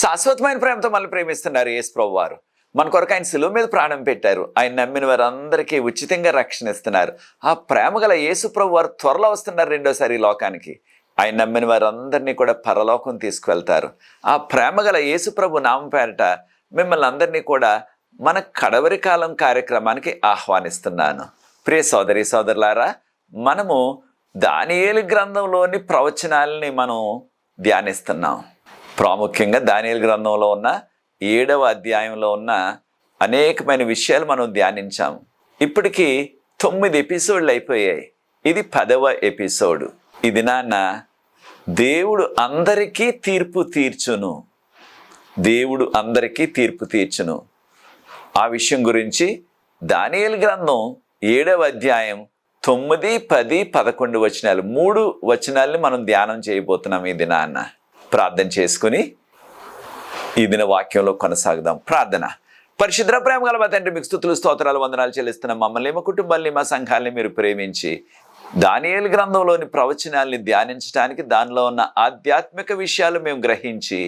శాశ్వతమైన ప్రేమతో మనల్ని ప్రేమిస్తున్నారు యేసు ప్రభు వారు. మన కొరకు ఆయన సులువు మీద ప్రాణం పెట్టారు. ఆయన నమ్మిన వారందరికీ ఉచితంగా రక్షణ ఇస్తున్నారు. ఆ ప్రేమ గల యేసు ప్రభు వారు త్వరలో వస్తున్నారు రెండోసారి ఈ లోకానికి. ఆయన నమ్మిన వారందరినీ కూడా పరలోకం తీసుకువెళ్తారు. ఆ ప్రేమ గల యేసు ప్రభు నామం పేరట మిమ్మల్ని అందరినీ కూడా మన కడవరి కాలం కార్యక్రమానికి ఆహ్వానిస్తున్నాను. ప్రియ సోదరి సోదరులారా మనము దానియేలు గ్రంథంలోని ప్రవచనాలని మనం ధ్యానిస్తున్నాం. ప్రాముఖ్యంగా దానియల్ గ్రంథంలో ఉన్న ఏడవ అధ్యాయంలో ఉన్న అనేకమైన విషయాలు మనం ధ్యానించాం ఇప్పటికీ తొమ్మిది ఎపిసోడ్లు అయిపోయాయి. ఇది పదవ ఎపిసోడ్. ఇది నాన్న దేవుడు అందరికీ తీర్పు తీర్చును. దేవుడు అందరికీ తీర్పు తీర్చును. ఆ విషయం గురించి దానియల్ గ్రంథం ఏడవ అధ్యాయం తొమ్మిది పది పదకొండు వచనాలు మూడు వచనాల్ని మనం ధ్యానం చేయబోతున్నాం ఇది నాన్న ప్రార్థన చేసుకుని ఈ దిన వాక్యంలో కొనసాగుదాం. ప్రార్థన. పరిశుద్ర ప్రేమ గల తండ్రి మీకు స్థుతులు స్తోత్రాలు వందనాలు చెల్లిస్తున్న. మమ్మల్ని మా కుటుంబాల్ని మా సంఘాల్ని మీరు ప్రేమించి దానియేలు గ్రంథంలోని ప్రవచనాల్ని ధ్యానించడానికి దానిలో ఉన్న ఆధ్యాత్మిక విషయాలు మేము గ్రహించి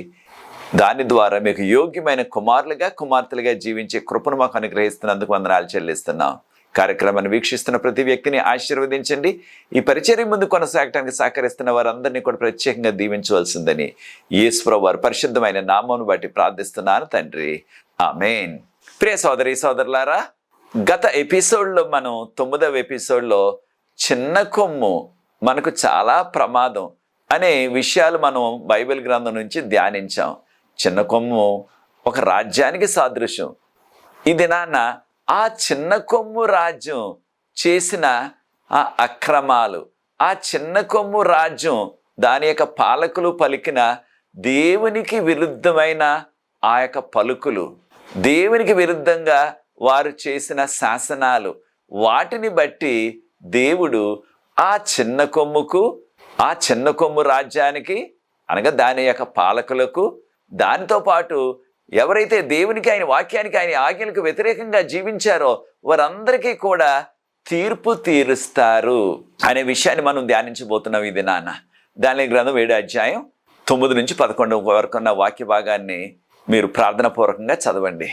దాని ద్వారా మీకు యోగ్యమైన కుమారులుగా కుమార్తెలుగా జీవించే కృపను మాకు అనుగ్రహిస్తున్నందుకు వందనాలు చెల్లిస్తున్నాం. కార్యక్రమాన్ని వీక్షిస్తున్న ప్రతి వ్యక్తిని ఆశీర్వదించండి. ఈ పరిచర్య ముందు కొనసాగటానికి సహకరిస్తున్న వారందరినీ కూడా ప్రత్యేకంగా దీవించవలసిందని ఈశ్వర వారి పరిశుద్ధమైన నామమును బట్టి ప్రార్థిస్తున్నాను తండ్రి. ఆమెన్. ప్రియ సోదరి సోదరులారా గత ఎపిసోడ్లో మనం తొమ్మిదవ ఎపిసోడ్లో చిన్న కొమ్ము మనకు చాలా ప్రమాదం అనే విషయాలు మనం బైబిల్ గ్రంథం నుంచి ధ్యానించాం. చిన్న కొమ్ము ఒక రాజ్యానికి సాదృశ్యం. ఇది నాన్న ఆ చిన్న కొమ్ము రాజ్యం చేసిన ఆ అక్రమాలు ఆ చిన్న కొమ్ము రాజ్యం దాని యొక్క పాలకులు పలికిన దేవునికి విరుద్ధమైన ఆ యొక్క పలుకులు. దేవునికి విరుద్ధంగా వారు చేసిన శాసనాలు. వాటిని బట్టి దేవుడు ఆ చిన్న కొమ్ముకు ఆ చిన్న కొమ్ము రాజ్యానికి అనగా దాని యొక్క పాలకులకు దానితో పాటు ఎవరైతే దేవునికి ఆయన వాక్యానికి ఆయన ఆజ్ఞలకు వ్యతిరేకంగా జీవించారో వారందరికీ కూడా తీర్పు తీరుస్తారు అనే విషయాన్ని మనం ధ్యానించబోతున్నాం ఇది నాన్న దాని గ్రంథం ఏడు అధ్యాయం తొమ్మిది నుంచి పదకొండు వరకు ఉన్న వాక్య భాగాన్ని మీరు ప్రార్థన పూర్వకంగా చదవండి.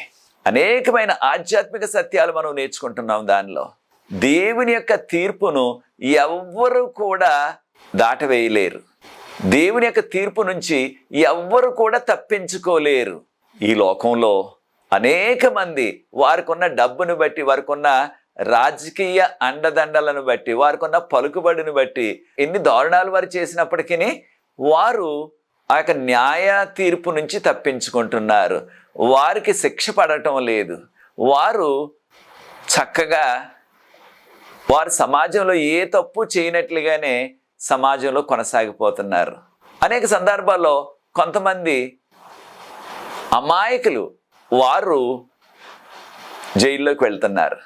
అనేకమైన ఆధ్యాత్మిక సత్యాలు మనం నేర్చుకుంటున్నాం దానిలో. దేవుని యొక్క తీర్పును ఎవ్వరూ కూడా దాటవేయలేరు. దేవుని యొక్క తీర్పు నుంచి ఎవ్వరు కూడా తప్పించుకోలేరు. ఈ లోకంలో అనేక మంది వారికున్న డబ్బును బట్టి వారికి ఉన్న రాజకీయ అండదండలను బట్టి వారికి ఉన్న పలుకుబడిని బట్టి ఎన్ని దారుణాలు వారు చేసినప్పటికీ వారు ఆ యొక్క న్యాయ తీర్పు నుంచి తప్పించుకుంటున్నారు. వారికి శిక్ష పడటం లేదు. వారు చక్కగా వారు సమాజంలో ఏ తప్పు చేయనట్లుగానే సమాజంలో కొనసాగిపోతున్నారు. అనేక సందర్భాల్లో కొంతమంది అమాయకులు వారు జైల్లోకి వెళ్తున్నారు.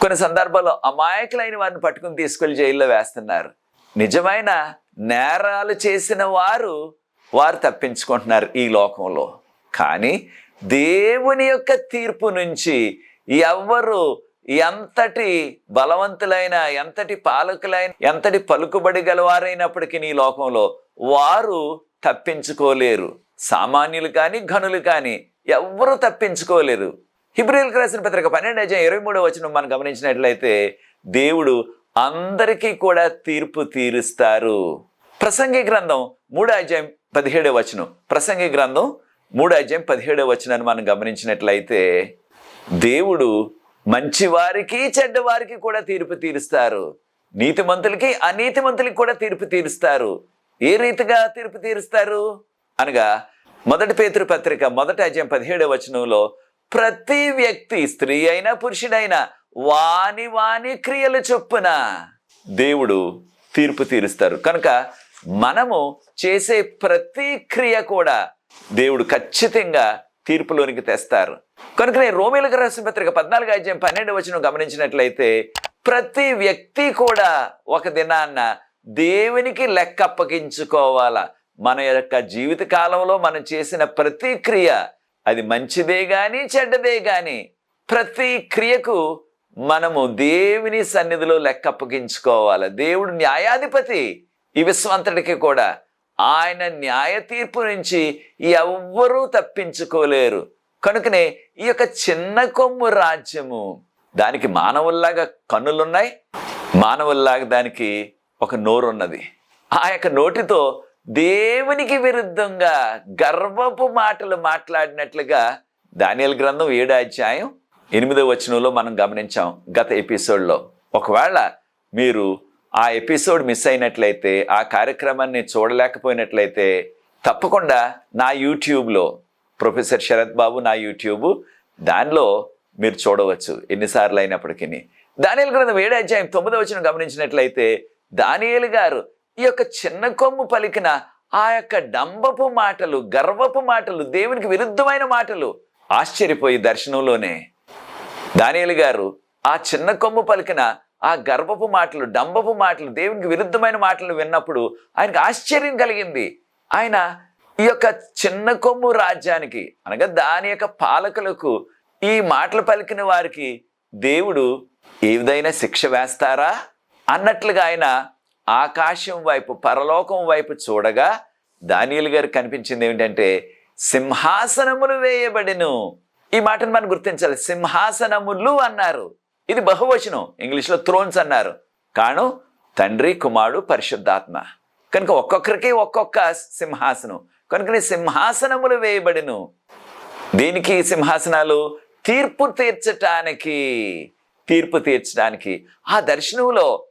కొన్ని సందర్భాల్లో అమాయకులైన వారిని పట్టుకుని తీసుకెళ్ళి జైల్లో వేస్తున్నారు. నిజమైన నేరాలు చేసిన వారు వారు తప్పించుకుంటున్నారు ఈ లోకంలో. కానీ దేవుని యొక్క తీర్పు నుంచి ఎవ్వరు ఎంతటి బలవంతులైన ఎంతటి పాలకులైన ఎంతటి పలుకుబడి గలవారైనప్పటికీ ఈ లోకంలో వారు తప్పించుకోలేరు. సామాన్యులు కానీ ఘనులు కానీ ఎవ్వరూ తప్పించుకోలేరు. హిబ్రిల్కి రాసిన పత్రిక పన్నెండు అధ్యాయం ఇరవై మూడో వచ్చిన మనం గమనించినట్లయితే దేవుడు అందరికీ కూడా తీర్పు తీరుస్తారు. ప్రసంగి గ్రంథం మూడో అధ్యాయం పదిహేడో వచనం. ప్రసంగి గ్రంథం మూడో అధ్యాయం పదిహేడో వచనాన్ని మనం గమనించినట్లయితే దేవుడు మంచివారికి చెడ్డవారికి కూడా తీర్పు తీరుస్తారు. నీతిమంతులకి అనీతిమంతులకి కూడా తీర్పు తీరుస్తారు. ఏ రీతిగా తీర్పు తీరుస్తారు? అనగా మొదటి పేతృ పత్రిక మొదటి అధ్యాయం పదిహేడవ వచనంలో ప్రతి వ్యక్తి స్త్రీ అయినా పురుషుడైనా వాని వాని క్రియలు చొప్పున దేవుడు తీర్పు తీరుస్తారు. కనుక మనము చేసే ప్రతి క్రియ కూడా దేవుడు ఖచ్చితంగా తీర్పులోనికి తెస్తారు. కనుక నేను రోమిలకు రాసిన పత్రిక పద్నాలుగు అధ్యాయం పన్నెండు వచ్చిన గమనించినట్లయితే ప్రతి వ్యక్తి కూడా ఒక దినాన్న దేవునికి లెక్క అప్పగించుకోవాలా? మన యొక్క జీవిత కాలంలో మనం చేసిన ప్రతిక్రియ అది మంచిదే కానీ చెడ్డదే కానీ ప్రతి క్రియకు మనము దేవుని సన్నిధిలో లెక్క అప్పగించుకోవాలి. దేవుడు న్యాయాధిపతి ఈ విశ్వంతటికి కూడా. ఆయన న్యాయ తీర్పు నుంచి ఎవ్వరూ తప్పించుకోలేరు. కనుకనే ఈ యొక్క చిన్న కొమ్ము రాజ్యము దానికి మానవుల్లాగా కన్నులున్నాయి. మానవుల్లాగా దానికి ఒక నోరు ఉన్నది ఆ యొక్క నోటితో దేవునికి విరుద్ధంగా గర్వపు మాటలు మాట్లాడినట్లుగా దానియల్ గ్రంథం ఏడాధ్యాయం ఎనిమిదో వచనంలో మనం గమనించాం గత ఎపిసోడ్లో. ఒకవేళ మీరు ఆ ఎపిసోడ్ మిస్ అయినట్లయితే ఆ కార్యక్రమాన్ని చూడలేకపోయినట్లయితే తప్పకుండా నా యూట్యూబ్లో ప్రొఫెసర్ శరత్ బాబు నా యూట్యూబ్ దానిలో మీరు చూడవచ్చు ఎన్నిసార్లు అయినప్పటికీ. దానియల్ గ్రంథం ఏడు అధ్యాయం తొమ్మిదో వచ్చిన గమనించినట్లయితే దానియలు గారు ఈ యొక్క చిన్న కొమ్ము పలికిన ఆ యొక్క డంబపు మాటలు గర్వపు మాటలు దేవునికి విరుద్ధమైన మాటలు ఆశ్చర్యపోయి దర్శనంలోనే. దానియలు గారు ఆ చిన్న కొమ్ము పలికిన ఆ గర్వపు మాటలు డంబపు మాటలు దేవునికి విరుద్ధమైన మాటలు విన్నప్పుడు ఆయనకు ఆశ్చర్యం కలిగింది. ఆయన ఈ యొక్క చిన్న కొమ్ము రాజ్యానికి అనగా దాని యొక్క పాలకులకు ఈ మాటలు పలికిన వారికి దేవుడు ఏ విధైనా శిక్ష వేస్తారా? అన్నట్లుగా ఆయన ఆకాశం వైపు పరలోకం వైపు చూడగా దానియలు గారు కనిపించింది ఏమిటంటే సింహాసనములు వేయబడిను. ఈ మాటను మనం గుర్తించాలి. సింహాసనములు అన్నారు. ఇది బహువచనం. ఇంగ్లీష్లో థ్రోన్స్ అన్నారు. కాను తండ్రి కుమారుడు పరిశుద్ధాత్మ. కనుక ఒక్కొక్కరికి ఒక్కొక్క సింహాసనం. కనుక సింహాసనములు వేయబడిను. దీనికి సింహాసనాలు? తీర్పు తీర్చటానికి. తీర్పు తీర్చడానికి ఆ దర్శనంలో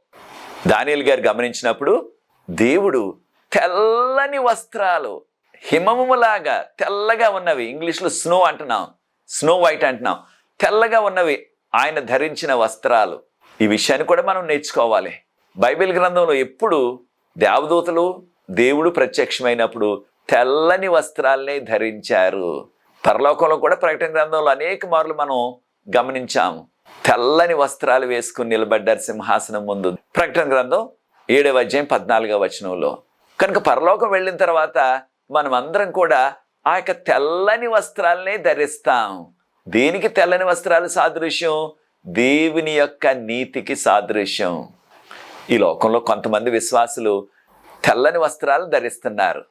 దానియల్ గారు గమనించినప్పుడు దేవుడు తెల్లని వస్త్రాలు హిమములాగా తెల్లగా ఉన్నవి ఇంగ్లీష్లో స్నో అంటున్నాం స్నో వైట్ అంటున్నాం తెల్లగా ఉన్నవి ఆయన ధరించిన వస్త్రాలు. ఈ విషయాన్ని కూడా మనం నేర్చుకోవాలి. బైబిల్ గ్రంథంలో ఎప్పుడు దేవదూతలు దేవుడు ప్రత్యక్షమైనప్పుడు తెల్లని వస్త్రాలనే ధరించారు. పరలోకంలో కూడా ప్రకటన గ్రంథంలో అనేక మార్లు మనం గమనించాము. తెల్లని వస్త్రాలు వేసుకుని నిలబడ్డారు సింహాసనం ముందు. ప్రకటన గ్రంథం ఏడవ అధ్యాయం పద్నాలుగవ వచనంలో. కనుక పరలోకం వెళ్ళిన తర్వాత మనం అందరం కూడా ఆ యొక్క తెల్లని వస్త్రాలనే ధరిస్తాం. దేనికి తెల్లని వస్త్రాలు సాదృశ్యం? దేవుని యొక్క నీతికి సాదృశ్యం. ఈ లోకంలో కొంతమంది విశ్వాసులు తెల్లని వస్త్రాలు ధరిస్తున్నారు.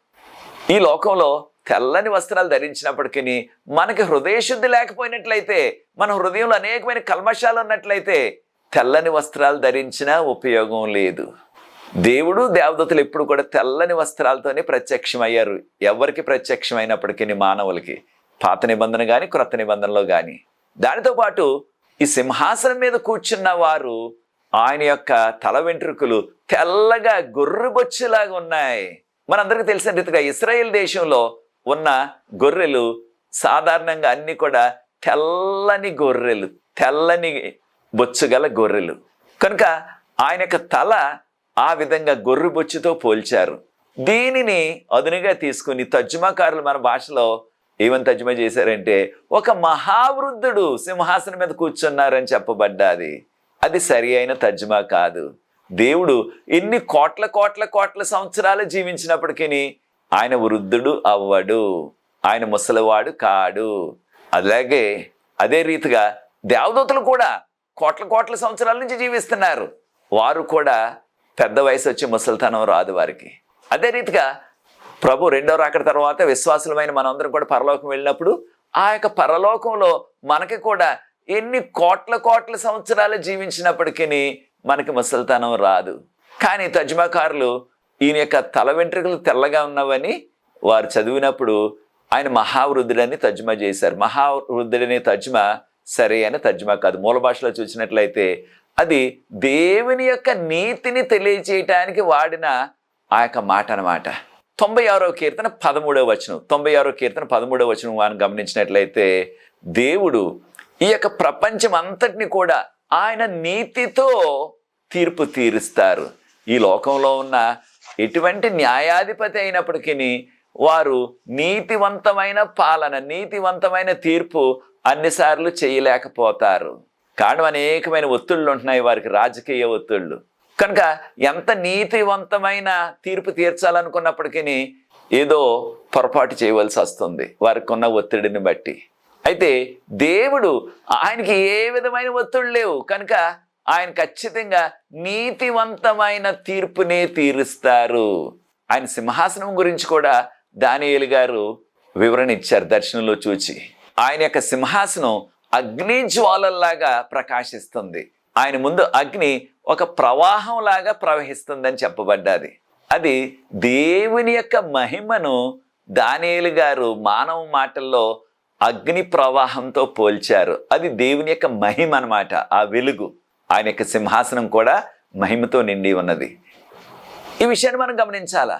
ఈ లోకంలో తెల్లని వస్త్రాలు ధరించినప్పటికీ మనకి హృదయశుద్ధి లేకపోయినట్లయితే మన హృదయంలో అనేకమైన కల్మషాలు ఉన్నట్లయితే తెల్లని వస్త్రాలు ధరించినా ఉపయోగం లేదు. దేవుడు దేవదతలు ఎప్పుడు కూడా తెల్లని వస్త్రాలతోనే ప్రత్యక్షమయ్యారు. ఎవరికి ప్రత్యక్షమైనప్పటికీ మానవులకి. పాత నిబంధన కానీ క్రొత్త నిబంధనలో కానీ దానితో పాటు ఈ సింహాసనం మీద కూర్చున్న వారు ఆయన యొక్క తల వెంట్రుకలు తెల్లగా గొర్రెబొచ్చులాగా ఉన్నాయి. మనందరికీ తెలిసిన రీతిగా ఇస్రాయేల్ దేశంలో ఉన్న గొర్రెలు సాధారణంగా అన్ని కూడా తెల్లని గొర్రెలు తెల్లని బొచ్చుగల గొర్రెలు. కనుక ఆయన యొక్క తల ఆ విధంగా గొర్రె బొచ్చుతో పోల్చారు. దీనిని అదునుగా తీసుకుని తర్జుమాకారులు మన భాషలో ఏమని తర్జుమా చేశారంటే ఒక మహావృద్ధుడు సింహాసనం మీద కూర్చున్నారని చెప్పబడ్డాది. అది సరి అయిన తర్జుమా కాదు. దేవుడు ఎన్ని కోట్ల కోట్ల కోట్ల సంవత్సరాలు జీవించినప్పటికీ ఆయన వృద్ధుడు అవ్వడు ఆయన ముసలివాడు కాడు. అలాగే అదే రీతిగా దేవదూతలు కూడా కోట్ల కోట్ల సంవత్సరాల నుంచి జీవిస్తున్నారు. వారు కూడా పెద్ద వయసు వచ్చి ముసలితనం రాదు వారికి. అదే రీతిగా ప్రభు రెండో రాకడ తర్వాత విశ్వాసులమైన మనందరం కూడా పరలోకం వెళ్ళినప్పుడు ఆ యొక్క పరలోకంలో మనకి కూడా ఎన్ని కోట్ల కోట్ల సంవత్సరాలు జీవించినప్పటికీ మనకి ముసలితనం రాదు. కానీ తజ్మాకారులు ఈయన యొక్క తల వెంట్రుకలు తెల్లగా ఉన్నవని వారు చదివినప్పుడు ఆయన మహావృద్ధుడని తర్జుమా చేశారు. మహావృద్ధుడనే తర్జుమా సరే అని తర్జుమా కాదు. మూల భాషలో చూసినట్లయితే అది దేవుని యొక్క నీతిని తెలియచేయటానికి వాడిన ఆ యొక్క మాట అన్నమాట. తొంభై ఆరో కీర్తన పదమూడవ వచనం. తొంభై ఆరో కీర్తన పదమూడవ వచనం వారిని గమనించినట్లయితే దేవుడు ఈ యొక్క ప్రపంచం అంతటిని కూడా ఆయన నీతితో తీర్పు తీరుస్తారు. ఈ లోకంలో ఉన్న ఎటువంటి న్యాయాధిపతి అయినప్పటికీ వారు నీతివంతమైన పాలన నీతివంతమైన తీర్పు అన్నిసార్లు చేయలేకపోతారు. కారణం అనేకమైన ఒత్తిళ్ళు ఉంటున్నాయి వారికి రాజకీయ ఒత్తిళ్ళు. కనుక ఎంత నీతివంతమైన తీర్పు తీర్చాలనుకున్నప్పటికీ ఏదో పొరపాటు చేయవలసి వస్తుంది వారికి ఉన్న ఒత్తిడిని బట్టి. అయితే దేవుడు ఆయనకి ఏ విధమైన ఒత్తిళ్ళు లేవు. కనుక ఆయన ఖచ్చితంగా నీతివంతమైన తీర్పునే తీరుస్తారు. ఆయన సింహాసనం గురించి కూడా దానియేలు గారు వివరణ ఇచ్చారు దర్శనంలో చూచి. ఆయన యొక్క సింహాసనం అగ్ని జ్వాలల్లాగా ప్రకాశిస్తుంది. ఆయన ముందు అగ్ని ఒక ప్రవాహంలాగా ప్రవహిస్తుందని చెప్పబడ్డది. అది దేవుని యొక్క మహిమను దానియేలు గారు మానవ మాటల్లో అగ్ని ప్రవాహంతో పోల్చారు. అది దేవుని యొక్క మహిమ అన్నమాట ఆ వెలుగు. ఆయన యొక్క సింహాసనం కూడా మహిమతో నిండి ఉన్నది. ఈ విషయాన్ని మనం గమనించాలా?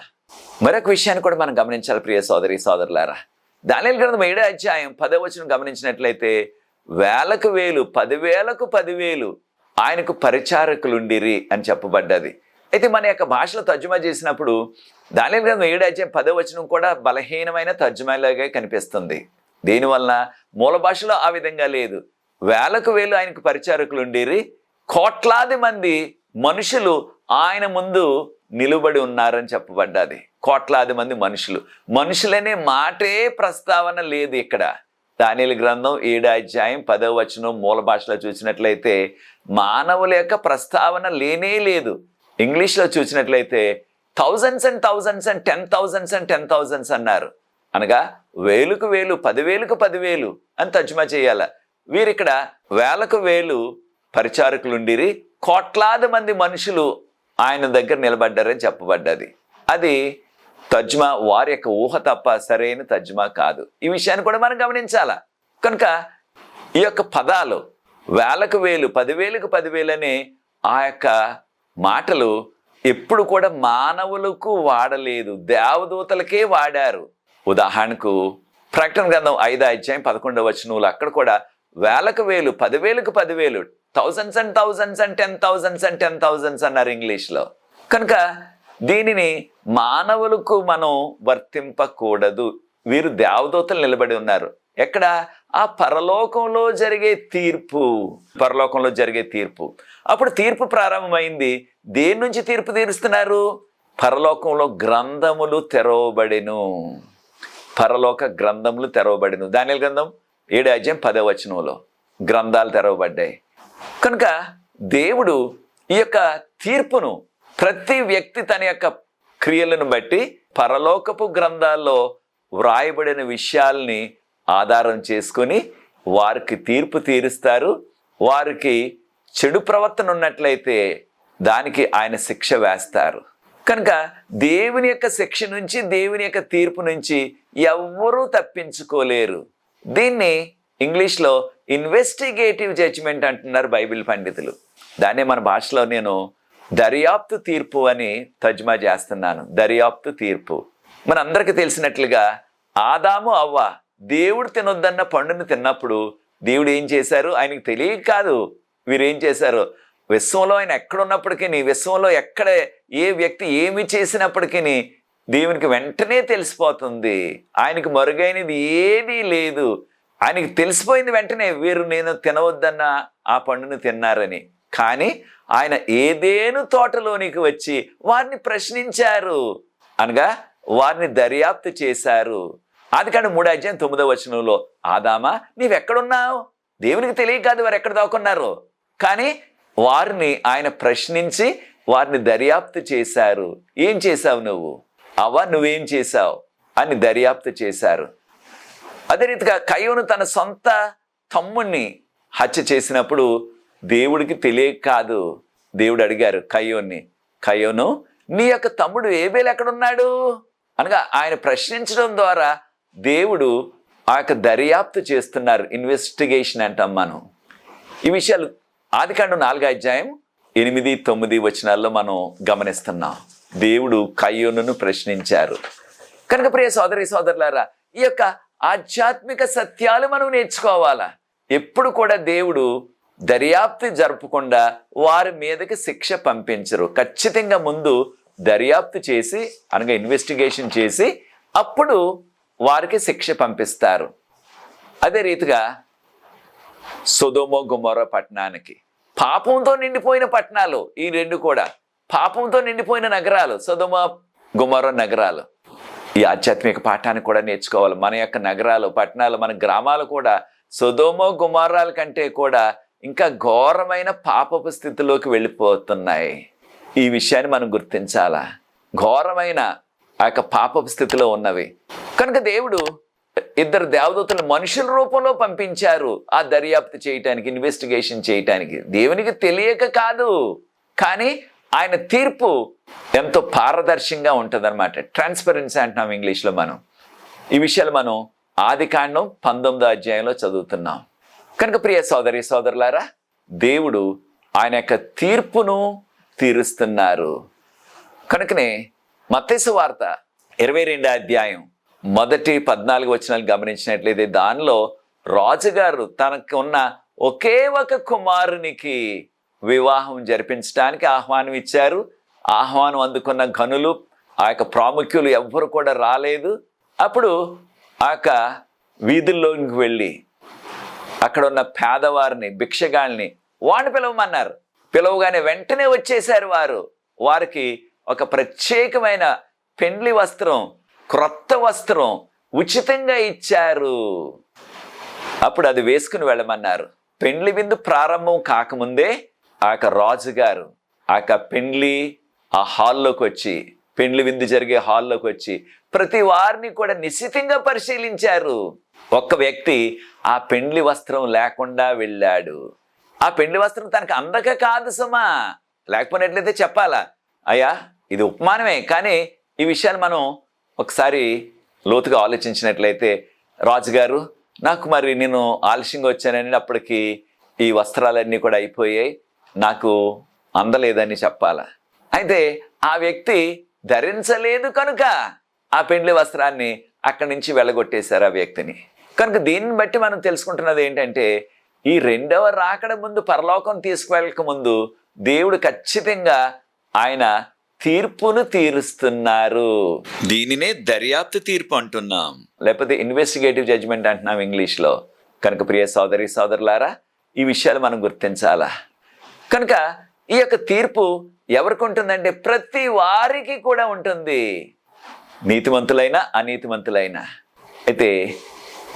మరొక విషయాన్ని కూడా మనం గమనించాలి ప్రియ సోదరి సోదరులారా. దానిల గ్రంథం ఏడో అధ్యాయం పదవచనం గమనించినట్లయితే వేలకు వేలు పదివేలకు పదివేలు ఆయనకు పరిచారకులుండిరి అని చెప్పబడ్డది. అయితే మన యొక్క భాషలో తర్జుమా చేసినప్పుడు దానిల గ్రంథం ఏడో అధ్యాయం పదవచనం కూడా బలహీనమైన తర్జుమాలాగే కనిపిస్తుంది. దీనివల్ల మూల భాషలో ఆ విధంగా లేదు. వేలకు వేలు ఆయనకు పరిచారకులుండిరి కోట్లాది మంది మనుషులు ఆయన ముందు నిలబడి ఉన్నారని చెప్పబడ్డది. కోట్లాది మంది మనుషులు. మనుషులనే మాటే ప్రస్తావన లేదు ఇక్కడ. దానిల గ్రంథం ఏడు అధ్యాయం పదవ వచనం మూల భాషలో చూసినట్లయితే మానవుల యొక్క ప్రస్తావన లేనే లేదు. ఇంగ్లీష్లో చూసినట్లయితే thousands and thousands and ten thousands and ten thousands అన్నారు. అనగా వేలుకు వేలు పదివేలకు పదివేలు అని తర్జుమా చేయాల. వీరిక్కడ వేలకు వేలు పరిచారకులుండిరి. కోట్లాది మంది మనుషులు ఆయన దగ్గర నిలబడ్డారని చెప్పబడ్డది. అది తజ్మా వారి యొక్క ఊహ తప్ప సరైన తజ్మా కాదు. ఈ విషయాన్ని కూడా మనం గమనించాలా? కనుక ఈ యొక్క పదాలు వేలకు వేలు పదివేలకు పదివేలు అనే ఆ యొక్క మాటలు ఎప్పుడు కూడా మానవులకు వాడలేదు. దేవదూతలకే వాడారు. ఉదాహరణకు ప్రకటన గ్రంథం ఐదు అధ్యాయం పదకొండవ వచనంలో అక్కడ కూడా వేలకు వేలు పదివేలకు పదివేలు thousands and thousands and ten thousands and ten thousands అన్నారు ఇంగ్లీష్లో. కనుక దీనిని మానవులకు మనం వర్తింపకూడదు. వీరు దేవదూతలు నిలబడి ఉన్నారు. ఎక్కడ? ఆ పరలోకంలో జరిగే తీర్పు. పరలోకంలో జరిగే తీర్పు. అప్పుడు తీర్పు ప్రారంభమైంది. దేని నుంచి తీర్పు తీరుస్తున్నారు? పరలోకంలో గ్రంథములు తెరవబడిను. పరలోక గ్రంథములు తెరవబడిను. దానిల గ్రంథం? ఏడు అధ్యాయం పదవచనంలో గ్రంథాలు తెరవబడ్డాయి. కనుక దేవుడు ఈ యొక్క తీర్పును ప్రతి వ్యక్తి తన యొక్క క్రియలను బట్టి పరలోకపు గ్రంథాల్లో వ్రాయబడిన విషయాల్ని ఆధారం చేసుకొని వారికి తీర్పు తీరుస్తారు. వారికి చెడు ప్రవర్తన ఉన్నట్లయితే దానికి ఆయన శిక్ష వేస్తారు. కనుక దేవుని యొక్క శిక్ష నుంచి దేవుని యొక్క తీర్పు నుంచి ఎవ్వరూ తప్పించుకోలేరు. దీన్ని ఇంగ్లీష్లో ఇన్వెస్టిగేటివ్ జడ్జిమెంట్ అంటున్నారు బైబిల్ పండితులు. దాన్ని మన భాషలో నేను దర్యాప్తు తీర్పు అని తర్జుమా చేస్తున్నాను. దర్యాప్తు తీర్పు. మనందరికీ తెలిసినట్లుగా ఆదాము అవ్వ దేవుడు తినొద్దన్న పండుని తిన్నప్పుడు దేవుడు ఏం చేశారు? ఆయనకి తెలియక కాదు. వీరేం చేశారు? విశ్వంలో ఆయన ఎక్కడున్నప్పటికీ విశ్వంలో ఎక్కడ ఏ వ్యక్తి ఏమి చేసినప్పటికీ దేవునికి వెంటనే తెలిసిపోతుంది. ఆయనకి మరుగైనది ఏదీ లేదు. ఆయనకి తెలిసిపోయింది వెంటనే వీరు నేను తినవద్దన్న ఆ పండును తిన్నారని. కానీ ఆయన ఏదేను తోటలోనికి వచ్చి వారిని ప్రశ్నించారు. అనగా వారిని దర్యాప్తు చేశారు. అది కానీ మూడు అధ్యాయం తొమ్మిదో వచనంలో ఆదామా నీవెక్కడున్నావు? దేవునికి తెలియక కాదు వారు ఎక్కడ దాక్కున్నారు. కానీ వారిని ఆయన ప్రశ్నించి వారిని దర్యాప్తు చేశారు. ఏం చేశావు నువ్వు? అవ్వ నువ్వేం చేశావు? అని దర్యాప్తు చేశారు. అదే రీతిగా కయ్యోను తన సొంత తమ్ముణ్ణి హత్య చేసినప్పుడు దేవుడికి తెలియక కాదు. దేవుడు అడిగారు కయ్యోన్ని కయ్యోను నీ యొక్క తమ్ముడు ఏబేలు ఎక్కడున్నాడు? అనగా ఆయన ప్రశ్నించడం ద్వారా దేవుడు ఆ యొక్క దర్యాప్తు చేస్తున్నారు. ఇన్వెస్టిగేషన్ అంటాం మనం ఈ విషయాలు ఆదికాండం నాలుగో అధ్యాయం ఎనిమిది తొమ్మిది వచనాల్లో మనం గమనిస్తున్నాం. దేవుడు కయ్యోను ప్రశ్నించారు. కనుక ప్రియ సోదరి సోదరులారా ఈ యొక్క ఆధ్యాత్మిక సత్యాలు మనం నేర్చుకోవాలా? ఎప్పుడు కూడా దేవుడు దర్యాప్తు జరపకుండా వారి మీదకి శిక్ష పంపించరు. ఖచ్చితంగా ముందు దర్యాప్తు చేసి అనగా ఇన్వెస్టిగేషన్ చేసి అప్పుడు వారికి శిక్ష పంపిస్తారు. అదే రీతిగా సుధోమో గుమొర పట్టణానికి పాపంతో నిండిపోయిన పట్టణాలు ఈ రెండు కూడా. పాపంతో నిండిపోయిన నగరాలు సొదోమ గుమొర నగరాలు. ఈ ఆధ్యాత్మిక పాఠాన్ని కూడా నేర్చుకోవాలి. మన యొక్క నగరాలు పట్టణాలు మన గ్రామాలు కూడా సుధోమో గుమారాల కంటే కూడా ఇంకా ఘోరమైన పాపపు స్థితిలోకి వెళ్ళిపోతున్నాయి. ఈ విషయాన్ని మనం గుర్తించాలా? ఘోరమైన ఆ యొక్క పాపపు స్థితిలో ఉన్నవి. కనుక దేవుడు ఇద్దరు దేవదూతలు మనుషుల రూపంలో పంపించారు ఆ దర్యాప్తు చేయటానికి ఇన్వెస్టిగేషన్ చేయటానికి. దేవునికి తెలియక కాదు. కానీ ఆయన తీర్పు ఎంతో పారదర్శంగా ఉంటుందన్నమాట. ట్రాన్స్పరెన్సీ అంటున్నాం ఇంగ్లీష్లో మనం. ఈ విషయాలు మనం ఆది కాండం పంతొమ్మిదో అధ్యాయంలో చదువుతున్నాం. కనుక ప్రియ సోదరి సోదరులారా దేవుడు ఆయన యొక్క తీర్పును తీరుస్తున్నారు. కనుకనే మత్తేసు వార్త ఇరవై రెండో అధ్యాయం మొదటి పద్నాలుగు వచనాలు గమనించినట్లయితే దానిలో రాజుగారు తనకు ఉన్న ఒకే ఒక కుమారునికి వివాహం జరిపించడానికి ఆహ్వానం ఇచ్చారు. ఆహ్వానం అందుకున్న గనులు ఆ యొక్క ప్రాముఖ్యులు ఎవ్వరు కూడా రాలేదు. అప్పుడు ఆ యొక్క వీధుల్లోనికి వెళ్ళి అక్కడ ఉన్న పేదవారిని భిక్షగాల్ని వాడిని పిలవమన్నారు. పిలవగానే వెంటనే వచ్చేసారు వారు. వారికి ఒక ప్రత్యేకమైన పెండ్లి వస్త్రం క్రొత్త వస్త్రం ఉచితంగా ఇచ్చారు. అప్పుడు అది వేసుకుని వెళ్ళమన్నారు. పెండ్లి విందు ప్రారంభం కాకముందే ఆ యొక్క రాజుగారు ఆ యొక్క పెండ్లి ఆ హాల్లోకి వచ్చి పెండ్లి విందు జరిగే హాల్లోకి వచ్చి ప్రతి వారిని కూడా నిశ్చితంగా పరిశీలించారు. ఒక్క వ్యక్తి ఆ పెండ్లి వస్త్రం లేకుండా వెళ్ళాడు. ఆ పెండ్లి వస్త్రం తనకు అందక కాదు సుమా. లేకపోయినట్లయితే చెప్పాలా? అయ్యా ఇది ఉపమానమే కానీ ఈ విషయాన్ని మనం ఒకసారి లోతుగా ఆలోచించినట్లయితే రాజుగారు నాకు మరి నేను ఆలస్యంగా వచ్చానని అప్పటికి ఈ వస్త్రాలన్నీ కూడా అయిపోయాయి. నాకు అందలేదని చెప్పాలా? అయితే ఆ వ్యక్తి ధరించలేదు కనుక ఆ పెండ్లి వస్త్రాన్ని అక్కడి నుంచి వెళ్ళగొట్టేశారు ఆ వ్యక్తిని. కనుక దీన్ని బట్టి మనం తెలుసుకుంటున్నది ఏంటంటే ఈ రెండవ రాకడ ముందు పరలోకం తీసుకువెళ్ళక ముందు దేవుడు ఖచ్చితంగా ఆయన తీర్పును తీరుస్తున్నారు. దీనినే దర్యాప్తు తీర్పు అంటున్నాం. లేకపోతే ఇన్వెస్టిగేటివ్ జడ్జిమెంట్ అంటున్నాం ఇంగ్లీష్లో. కనుక ప్రియ సోదరి సోదరులారా ఈ విషయాలు మనం గుర్తించాలా? కనుక ఈ యొక్క తీర్పు ఎవరికి ఉంటుందంటే ప్రతి వారికి కూడా ఉంటుంది. నీతిమంతులైనా అనీతిమంతులైనా. అయితే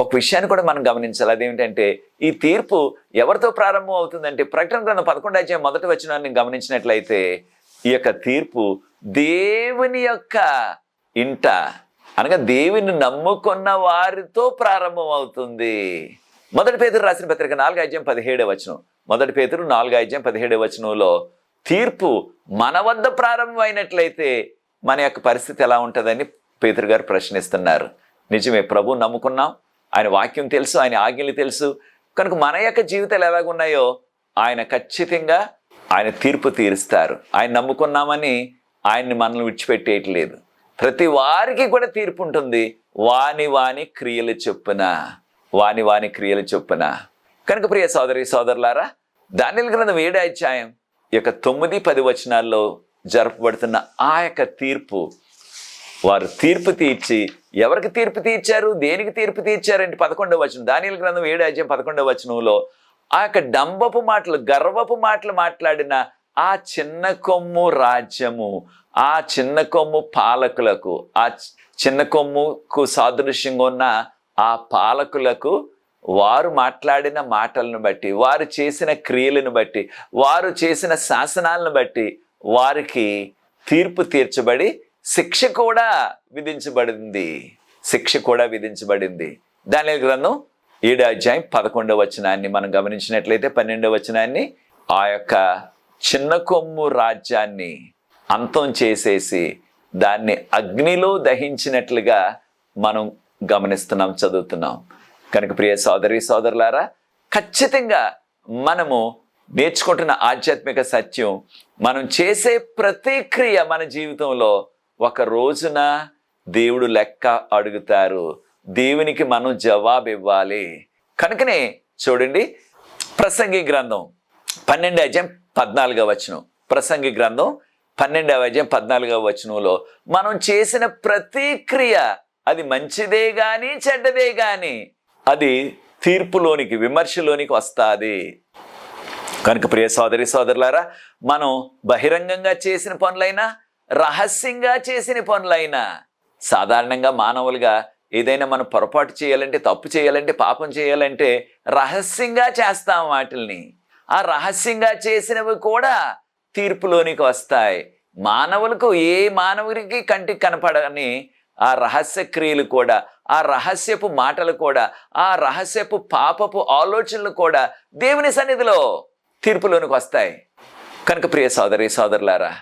ఒక విషయాన్ని కూడా మనం గమనించాలి. అదేమిటంటే ఈ తీర్పు ఎవరితో ప్రారంభం అవుతుందంటే ప్రకటన గ్రంథం పదకొండు అధ్యాయం మొదటి వచ్చినాన్ని గమనించినట్లయితే ఈ యొక్క తీర్పు దేవుని యొక్క ఇంట అనగా దేవుని నమ్ముకున్న వారితో ప్రారంభం అవుతుంది. మొదటి పేదలు రాసిన పత్రిక నాలుగు అధ్యాయం పదిహేడవ వచనం. మొదటి పేతురు నాలుగు అధ్యాయం పదిహేడవ వచనంలో తీర్పు మన వద్ద ప్రారంభం అయినట్లయితే మన యొక్క పరిస్థితి ఎలా ఉంటుందని పేతురు గారు ప్రశ్నిస్తున్నారు. నిజమే ప్రభు నమ్ముకున్నాం. ఆయన వాక్యం తెలుసు ఆయన ఆజ్ఞలు తెలుసు. కనుక మన యొక్క జీవితాలు ఎలాగున్నాయో ఆయన ఖచ్చితంగా ఆయన తీర్పు తీరుస్తారు. ఆయన నమ్ముకున్నామని ఆయన్ని మనల్ని విడిచిపెట్టేయట్లేదు. ప్రతి వారికి కూడా తీర్పు ఉంటుంది. వాని వాని క్రియలు చొప్పున వాని వాని క్రియలు చొప్పున. కనుక ప్రియ సోదరి సోదరులారా దానిల గ్రంథం ఏడు అధ్యాయం యొక్క తొమ్మిది పది వచనాల్లో జరపబడుతున్న ఆ యొక్క తీర్పు. వారు తీర్పు తీర్చి ఎవరికి తీర్పు తీర్చారు? దేనికి తీర్పు తీర్చారంటే పదకొండవ వచనం. దానిల గ్రంథం ఏడు అధ్యాయం పదకొండవ వచనంలో ఆ యొక్క డంబపు మాటలు గర్వపు మాటలు మాట్లాడిన ఆ చిన్న కొమ్ము రాజ్యము ఆ చిన్న కొమ్ము పాలకులకు ఆ చిన్న కొమ్ముకు సాదృశ్యంగా ఉన్న ఆ పాలకులకు వారు మాట్లాడిన మాటలను బట్టి వారు చేసిన క్రియలను బట్టి వారు చేసిన శాసనాలను బట్టి వారికి తీర్పు తీర్చబడి శిక్ష కూడా విధించబడింది. శిక్ష కూడా విధించబడింది. దాని గ్రంథం ఏడు అధ్యాయం పదకొండవ వచనాన్ని మనం గమనించినట్లయితే పన్నెండవ వచనాన్ని ఆ యొక్క చిన్న కొమ్ము రాజ్యాన్ని అంతం చేసేసి దాన్ని అగ్నిలో దహించినట్లుగా మనం గమనిస్తున్నాం చదువుతున్నాం. కనుక ప్రియ సోదరి సోదరులారా ఖచ్చితంగా మనము నేర్చుకుంటున్న ఆధ్యాత్మిక సత్యం మనం చేసే ప్రతిక్రియ మన జీవితంలో ఒక రోజున దేవుడు లెక్క అడుగుతారు. దేవునికి మనం జవాబు ఇవ్వాలి. కనుకనే చూడండి ప్రసంగి గ్రంథం పన్నెండు అధ్యాయం పద్నాలుగవ వచనం. ప్రసంగి గ్రంథం పన్నెండవ అధ్యాయం పద్నాలుగవ వచనంలో మనం చేసిన ప్రతిక్రియ అది మంచిదే కానీ చెడ్డదే కానీ అది తీర్పులోనికి విమర్శలోనికి వస్తుంది. కనుక ప్రియ సోదరి సోదరులారా మనం బహిరంగంగా చేసిన పనులైనా రహస్యంగా చేసిన పనులైనా సాధారణంగా మానవులుగా ఏదైనా మనం పొరపాటు చేయాలంటే తప్పు చేయాలంటే పాపం చేయాలంటే రహస్యంగా చేస్తాం వాటిల్ని. ఆ రహస్యంగా చేసినవి కూడా తీర్పులోనికి వస్తాయి. మానవులకు ఏ మానవుడికి కంటికి కనపడని ఆ రహస్య క్రియలు కూడా ఆ రహస్యపు మాటలు కూడా ఆ రహస్యపు పాపపు ఆలోచనలు కూడా దేవుని సన్నిధిలో తీర్పులోనికి వస్తాయి. కనుక ప్రియ సోదరి సోదరులారా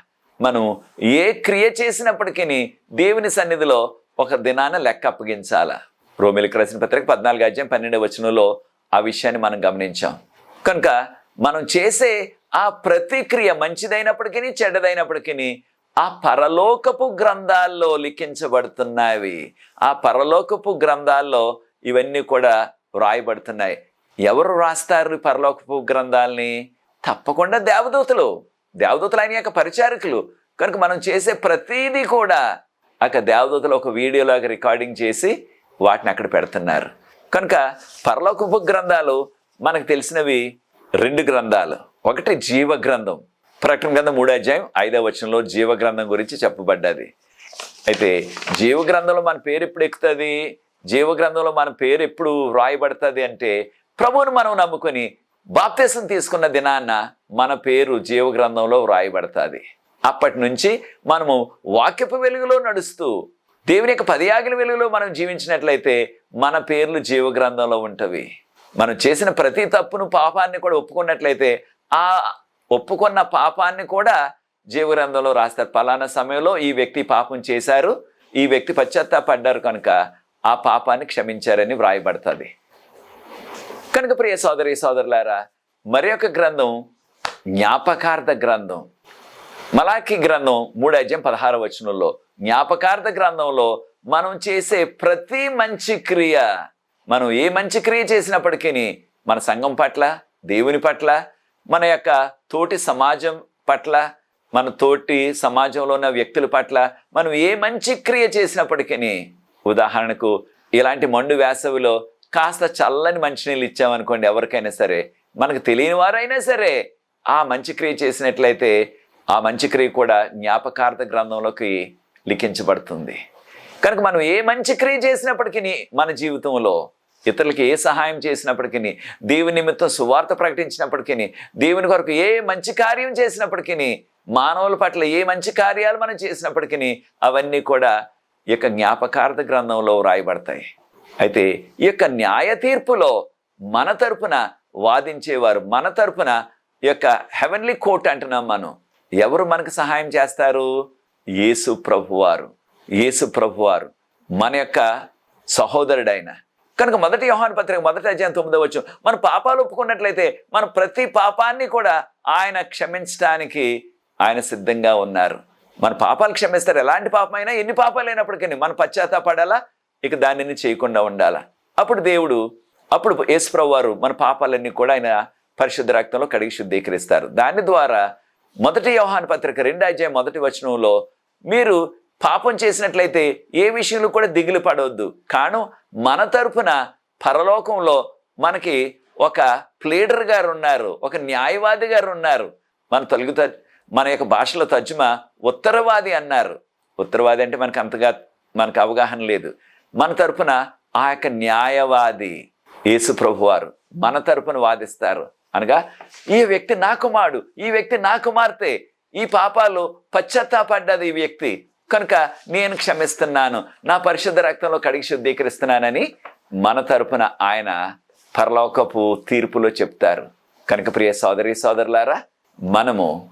మనం ఏ క్రియ చేసినప్పటికీ దేవుని సన్నిధిలో ఒక దినాన లెక్క అప్పగించాల? రోమిలికి రాసిన పత్రిక పద్నాలుగు అధ్యాయం పన్నెండు వచనంలో ఆ విషయాన్ని మనం గమనించాం. కనుక మనం చేసే ఆ ప్రతిక్రియ మంచిదైనప్పటికీ చెడ్డదైనప్పటికీ ఆ పరలోకపు గ్రంథాల్లో లిఖించబడుతున్నవి. ఆ పరలోకపు గ్రంథాల్లో ఇవన్నీ కూడా వ్రాయబడుతున్నాయి. ఎవరు రాస్తారు ఈ పరలోకపు గ్రంథాలని? తప్పకుండా దేవదూతలు. దేవదూతలు ఆయన యొక్క పరిచారకులు. కనుక మనం చేసే ప్రతిదీ కూడా అక్కడ దేవదూతలు ఒక వీడియోలాగా రికార్డింగ్ చేసి వాటిని అక్కడ పెడుతున్నారు. కనుక పరలోకపు గ్రంథాలు మనకు తెలిసినవి రెండు గ్రంథాలు. ఒకటి జీవ గ్రంథం ప్రకటన గ్రంథం మూడో అధ్యాయం ఐదవ వచనంలో జీవగ్రంథం గురించి చెప్పబడ్డది. అయితే జీవ గ్రంథంలో మన పేరు ఎప్పుడు ఎక్కుతుంది? జీవగ్రంథంలో మన పేరు ఎప్పుడు వ్రాయబడుతుంది అంటే ప్రభువును మనం నమ్ముకొని బాప్తీసం తీసుకున్న దినాన్న మన పేరు జీవ గ్రంథంలో వ్రాయబడుతుంది. అప్పటి నుంచి మనము వాక్యపు వెలుగులో నడుస్తూ దేవుని యొక్క పదయాగిన వెలుగులో మనం జీవించినట్లయితే మన పేర్లు జీవ గ్రంథంలో ఉంటవి. మనం చేసిన ప్రతి తప్పును పాపాన్ని కూడా ఒప్పుకున్నట్లయితే ఆ ఒప్పుకున్న పాపాన్ని కూడా జీవగ్రంథంలో రాస్తారు. పలానా సమయంలో ఈ వ్యక్తి పాపం చేశారు. ఈ వ్యక్తి పశ్చాత్తాపడ్డారు కనుక ఆ పాపాన్ని క్షమించారని వ్రాయబడుతుంది. కనుక ప్రియ సోదరి సోదరులారా మరి ఒక గ్రంథం జ్ఞాపకార్థ గ్రంథం మలాఖీ గ్రంథం మూడు అధ్యాయం పదహార వచనంలో జ్ఞాపకార్థ గ్రంథంలో మనం చేసే ప్రతి మంచి క్రియ మనం ఏ మంచి క్రియ చేసినప్పటికీ మన సంఘం పట్ల దేవుని పట్ల మన యొక్క తోటి సమాజం పట్ల మన తోటి సమాజంలో ఉన్న వ్యక్తుల పట్ల మనం ఏ మంచి క్రియ చేసినప్పటికీ ఉదాహరణకు ఇలాంటి మండు వేసవిలో కాస్త చల్లని మంచినీళ్ళు ఇచ్చామనుకోండి ఎవరికైనా సరే మనకు తెలియని వారైనా సరే ఆ మంచి క్రియ చేసినట్లయితే ఆ మంచి క్రియ కూడా జ్ఞాపకార్థ గ్రంథంలోకి లిఖించబడుతుంది. కనుక మనం ఏ మంచి క్రియ చేసినప్పటికీ మన జీవితంలో ఇతరులకి ఏ సహాయం చేసినప్పటికీ దేవుని నిమిత్తం సువార్త ప్రకటించినప్పటికీ దేవుని కొరకు ఏ మంచి కార్యం చేసినప్పటికీ మానవుల పట్ల ఏ మంచి కార్యాలు మనం చేసినప్పటికీ అవన్నీ కూడా ఈ యొక్క జ్ఞాపకార్థ గ్రంథంలో వ్రాయబడతాయి. అయితే ఈ యొక్క న్యాయ తీర్పులో మన తరపున వాదించేవారు మన తరపున ఈ యొక్క హెవెన్లీ కోర్ట్ అంటున్నాం మనం. ఎవరు మనకు సహాయం చేస్తారు? యేసు ప్రభువారు. యేసు ప్రభువారు. మన యొక్క సహోదరుడైన కనుక మొదటి యోహాను పత్రిక మొదటి అధ్యాయం తొమ్మిదో వచ్చు మన పాపాలు ఒప్పుకున్నట్లయితే మన ప్రతి పాపాన్ని కూడా ఆయన క్షమించడానికి ఆయన సిద్ధంగా ఉన్నారు. మన పాపాలు క్షమిస్తారు. ఎలాంటి పాపమైనా ఎన్ని పాపాలు అయినప్పటికీ మన పశ్చాత్తాపడాలా? ఇక దానిని చేయకుండా ఉండాలా? అప్పుడు దేవుడు అప్పుడు యేసుప్రభు వారు మన పాపాలన్నీ కూడా ఆయన పరిశుద్ధ రక్తంలో కడిగి శుద్ధీకరిస్తారు. దాని ద్వారా మొదటి వ్యవహాన పత్రిక రెండు అధ్యాయం మొదటి వచనంలో మీరు పాపం చేసినట్లయితే ఏ విషయంలో కూడా దిగులు పడవద్దు. కాను మన తరపున పరలోకంలో మనకి ఒక ప్లేడర్ గారు ఉన్నారు ఒక న్యాయవాది గారు ఉన్నారు మన తొలుగు మన యొక్క భాషలో తర్జుమా ఉత్తరవాది అన్నారు. ఉత్తరవాది అంటే మనకు అంతగా మనకు అవగాహన లేదు. మన తరపున ఆ యొక్క న్యాయవాది యేసు ప్రభువారు మన తరపున వాదిస్తారు. అనగా ఈ వ్యక్తి నా కుమారుడు ఈ వ్యక్తి నా కుమార్తె ఈ పాపాలు పశ్చాత్తాపడ్డది ఈ వ్యక్తి. కనుక నేను క్షమిస్తున్నాను. నా పరిశుద్ధ రక్తంలో కడిగి శుద్ధీకరిస్తున్నానని మన తరపున ఆయన పరలోకపు తీర్పులో చెప్తారు. కనుక ప్రియ సోదరి సోదరులారా మనము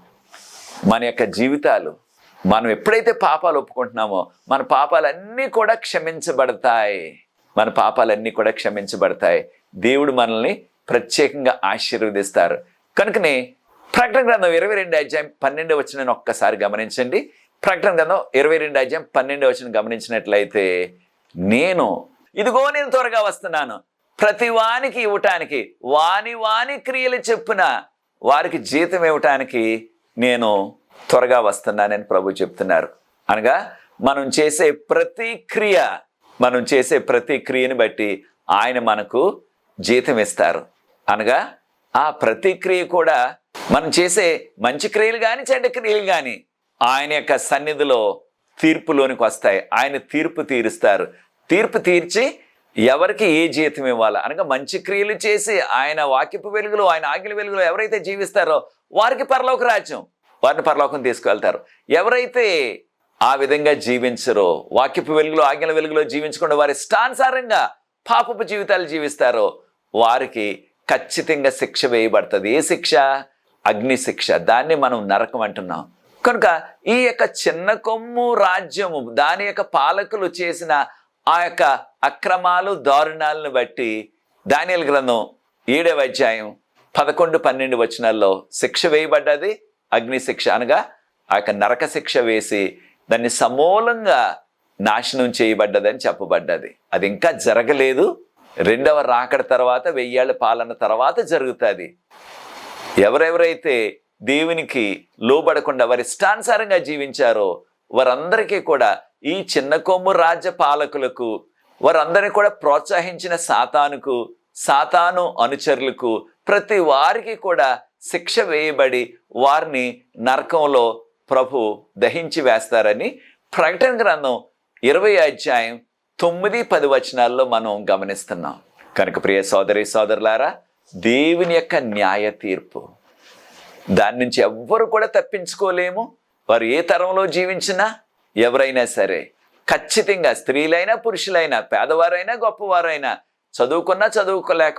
మన యొక్క జీవితాలు మనం ఎప్పుడైతే పాపాలు ఒప్పుకుంటున్నామో మన పాపాలన్నీ కూడా క్షమించబడతాయి. మన పాపాలన్నీ కూడా క్షమించబడతాయి. దేవుడు మనల్ని ప్రత్యేకంగా ఆశీర్వదిస్తారు. కనుకనే ప్రకటన గ్రంథం ఇరవై రెండు అధ్యాయం పన్నెండు వచ్చిన ఒక్కసారి గమనించండి. ప్రకటన గ్రంథం ఇరవై రెండు అధ్యాయం పన్నెండు వచ్చిన గమనించినట్లయితే నేను ఇదిగో నేను త్వరగా వస్తున్నాను. ప్రతి వానికి ఇవ్వటానికి వాని వాని క్రియలు చెప్పున వారికి జీతం ఇవ్వటానికి నేను త్వరగా వస్తున్నానని ప్రభు చెప్తున్నారు. అనగా మనం చేసే ప్రతి క్రియ మనం చేసే ప్రతి క్రియని బట్టి ఆయన మనకు జీతం ఇస్తారు. అనగా ఆ ప్రతి క్రియ కూడా మనం చేసే మంచి క్రియలు కానీ చెడ్డ క్రియలు కానీ ఆయన యొక్క సన్నిధిలో తీర్పులోనికి వస్తాయి. ఆయన తీర్పు తీరుస్తారు. తీర్పు తీర్చి ఎవరికి ఏ జీతం ఇవ్వాలి? అనగా మంచి క్రియలు చేసి ఆయన వాక్యపు వెలుగులో ఆయన ఆగిలి వెలుగులో ఎవరైతే జీవిస్తారో వారికి పరలోక రాజ్యం వారిని పరలోకం తీసుకువెళ్తారు ఎవరైతే ఆ విధంగా జీవించరో వాక్యపు వెలుగులో ఆజ్ఞల వెలుగులో జీవించకుండా వారి ఇష్టానుసారంగా పాపపు జీవితాలు జీవిస్తారో వారికి ఖచ్చితంగా శిక్ష వేయబడుతుంది. ఏ శిక్ష? అగ్ని శిక్ష దాన్ని మనం నరకం అంటున్నాం. కనుక ఈ యొక్క చిన్న కొమ్ము రాజ్యము దాని యొక్క పాలకులు చేసిన ఆ యొక్క అక్రమాలు దారుణాలను బట్టి దానియల్ గ్రంథం ఏడవ అధ్యాయం పదకొండు పన్నెండు వచనాల్లో శిక్ష వేయబడ్డది అగ్ని శిక్ష అనగా ఆ యొక్క నరక శిక్ష వేసి దాన్ని సమూలంగా నాశనం చేయబడ్డదని చెప్పబడ్డది. అది ఇంకా జరగలేదు. రెండవ రాకడ తర్వాత వెయ్యేళ్ళ పాలన తర్వాత జరుగుతుంది. ఎవరెవరైతే దేవునికి లోబడకుండా వారి ఇష్టానుసారంగా జీవించారో వారందరికీ కూడా ఈ చిన్న కొమ్ము రాజ్య పాలకులకు వారందరినీ కూడా ప్రోత్సహించిన సాతానుకు సాతాను అనుచరులకు ప్రతి వారికి కూడా శిక్ష వేయబడి వారిని నరకంలో ప్రభు దహించి వేస్తారని ప్రకటన గ్రంథం ఇరవై అధ్యాయం తొమ్మిది పది వచనాల్లో మనం గమనిస్తున్నాం. కనుక ప్రియ సోదరి సోదరులారా దేవుని యొక్క న్యాయ తీర్పు దాని నుంచి ఎవ్వరు కూడా తప్పించుకోలేము. వారు ఏ తరంలో జీవించినా ఎవరైనా సరే ఖచ్చితంగా స్త్రీలైనా పురుషులైనా పేదవారైనా గొప్పవారైనా చదువుకున్నా చదువుకోలేక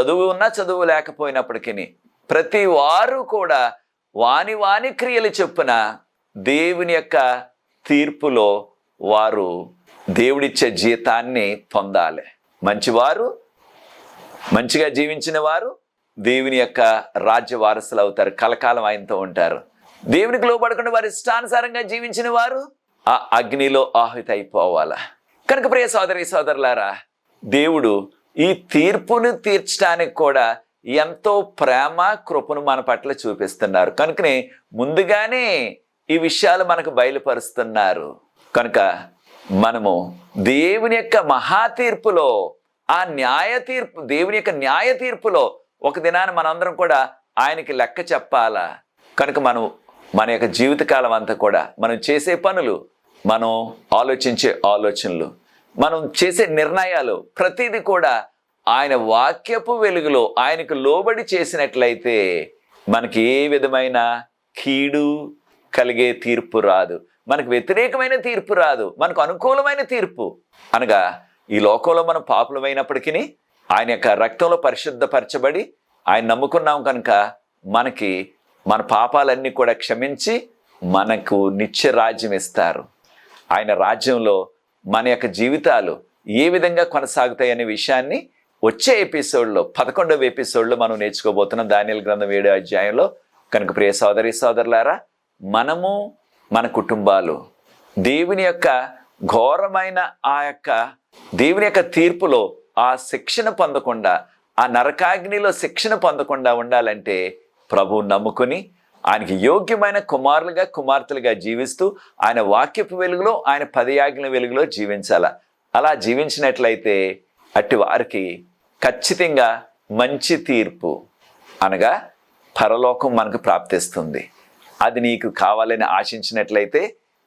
చదువు ఉన్నా చదువు లేకపోయినప్పటికీ ప్రతి వారు కూడా వాని వాని క్రియలు చొప్పున దేవుని యొక్క తీర్పులో వారు దేవుడిచ్చే జీతాన్ని పొందాలి. మంచివారు మంచిగా జీవించిన వారు దేవుని యొక్క రాజ్య వారసులు అవుతారు కలకాలం ఆయనతో ఉంటారు. దేవునికి లోపడకుండా వారి ఇష్టానుసారంగా జీవించిన వారు ఆ అగ్నిలో ఆహుతి అయిపోవాలా కనుక ప్రియ సోదరి సోదరులారా దేవుడు ఈ తీర్పును తీర్చడానికి కూడా ఎంతో ప్రేమ కృపను మన పట్ల చూపిస్తున్నారు. కనుకనే ముందుగానే ఈ విషయాలు మనకు బయలుపరుస్తున్నారు. కనుక మనము దేవుని యొక్క మహా తీర్పులో ఆ న్యాయ తీర్పు దేవుని యొక్క న్యాయ తీర్పులో ఒక దినాన్ని మనందరం కూడా ఆయనకి లెక్క చెప్పాలా? కనుక మనం మన యొక్క జీవితకాలం అంతా కూడా మనం చేసే పనులు మనం ఆలోచించే ఆలోచనలు మనం చేసే నిర్ణయాలు ప్రతిదీ కూడా ఆయన వాక్యపు వెలుగులో ఆయనకు లోబడి చేసినట్లయితే మనకి ఏ విధమైన కీడు కలిగే తీర్పు రాదు. మనకు వ్యతిరేకమైన తీర్పు రాదు. మనకు అనుకూలమైన తీర్పు. అనగా ఈ లోకంలో మనం పాపులమైనప్పటికీ ఆయన యొక్క రక్తంలో పరిశుద్ధపరచబడి ఆయన నమ్ముకున్నాం కనుక మనకి మన పాపాలన్నీ కూడా క్షమించి మనకు నిత్య రాజ్యం ఇస్తారు. ఆయన రాజ్యంలో మన యొక్క జీవితాలు ఏ విధంగా కొనసాగుతాయి అనే విషయాన్ని వచ్చే ఎపిసోడ్లో పదకొండవ ఎపిసోడ్లో మనం నేర్చుకోబోతున్నాం. దానియల్ గ్రంథం ఏడో అధ్యాయంలో. కనుక ప్రియ సోదరి సోదరులారా మనము మన కుటుంబాలు దేవుని యొక్క ఘోరమైన ఆ యొక్క దేవుని యొక్క తీర్పులో ఆ శిక్షణ పొందకుండా ఆ నరకాగ్నిలో శిక్షణ పొందకుండా ఉండాలంటే ప్రభు నమ్ముకుని ఆయనకి యోగ్యమైన కుమారులుగా కుమార్తెలుగా జీవిస్తూ ఆయన వాక్యపు వెలుగులో ఆయన పదయాజ్ఞ వెలుగులో జీవించాల? అలా జీవించినట్లయితే అట్టి వారికి ఖచ్చితంగా మంచి తీర్పు అనగా పరలోకం మనకు ప్రాప్తిస్తుంది. అది నీకు కావాలని ఆశించినట్లయితే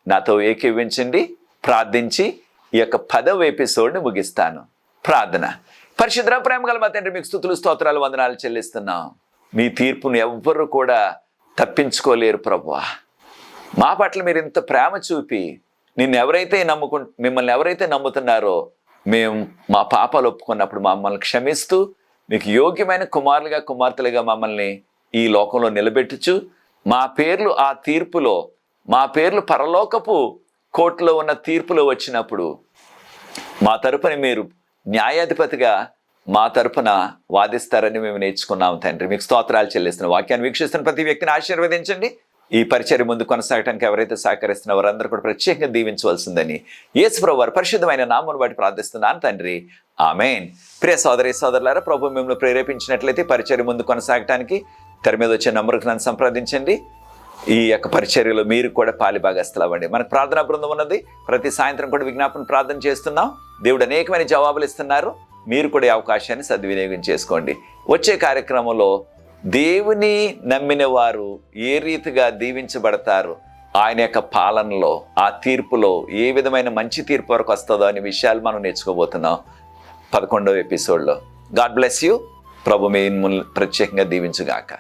నాతో ఏకీవించండి ప్రార్థించి ఈ యొక్క పదవ ఎపిసోడ్ని ముగిస్తాను. ప్రార్థన. పరిశుద్ర ప్రేమ గల మా తండ్రి మీకు స్థుతులు స్తోత్రాలు వందనాలు చెల్లిస్తున్నాం. మీ తీర్పును ఎవ్వరు కూడా తప్పించుకోలేరు ప్రభా మా పట్ల మీరు ఇంత ప్రేమ చూపి నిన్ను ఎవరైతే నమ్ముకు మిమ్మల్ని ఎవరైతే నమ్ముతున్నారో మేము మా పాపాలు ఒప్పుకున్నప్పుడు మమ్మల్ని క్షమిస్తూ మీకు యోగ్యమైన కుమారులుగా కుమార్తెలుగా మమ్మల్ని ఈ లోకంలో నిలబెట్టుచు మా పేర్లు ఆ తీర్పులో మా పేర్లు పరలోకపు కోర్టులో ఉన్న తీర్పులో వచ్చినప్పుడు మా తరపున మీరు న్యాయాధిపతిగా మా తరపున వాదిస్తారని మేము నేర్చుకున్నాం తండ్రి. మీకు స్తోత్రాలు చెల్లిస్తున్న. వాక్యాన్ని వీక్షిస్తున్న ప్రతి వ్యక్తిని ఆశీర్వదించండి. ఈ పరిచయం ముందు కొనసాగడానికి ఎవరైతే సహకరిస్తున్న వారందరూ కూడా ప్రత్యేకంగా దీవించవలసిందని యేసుప్రభు వారి పరిశుద్ధమైన నామను బట్టి ప్రార్థిస్తున్నాను తండ్రి. ఆమెన్. ప్రియ సోదరి సోదరులారా ప్రభు మిమ్మల్ని ప్రేరేపించినట్లయితే పరిచయం ముందు కొనసాగటానికి తెర మీద వచ్చే నంబర్కి నన్ను సంప్రదించండి. ఈ యొక్క పరిచర్యలో మీరు కూడా పాలిభాగస్తులు అవ్వండి. మనకు ప్రార్థనా బృందం ఉన్నది. ప్రతి సాయంత్రం కూడా విజ్ఞాపన ప్రార్థన చేస్తున్నాం. దేవుడు అనేకమైన జవాబులు ఇస్తున్నారు. మీరు కూడా ఈ అవకాశాన్ని సద్వినియోగం చేసుకోండి. వచ్చే కార్యక్రమంలో దేవుని నమ్మిన వారు ఏ రీతిగా దీవించబడతారు? ఆయన యొక్క పాలనలో ఆ తీర్పులో ఏ విధమైన మంచి తీర్పు వరకు వస్తుందో అనే విషయాలు మనం నేర్చుకోబోతున్నాం. పదకొండవ ఎపిసోడ్లో. God bless you. ప్రభు మీ ప్రత్యేకంగా దీవించుగాక.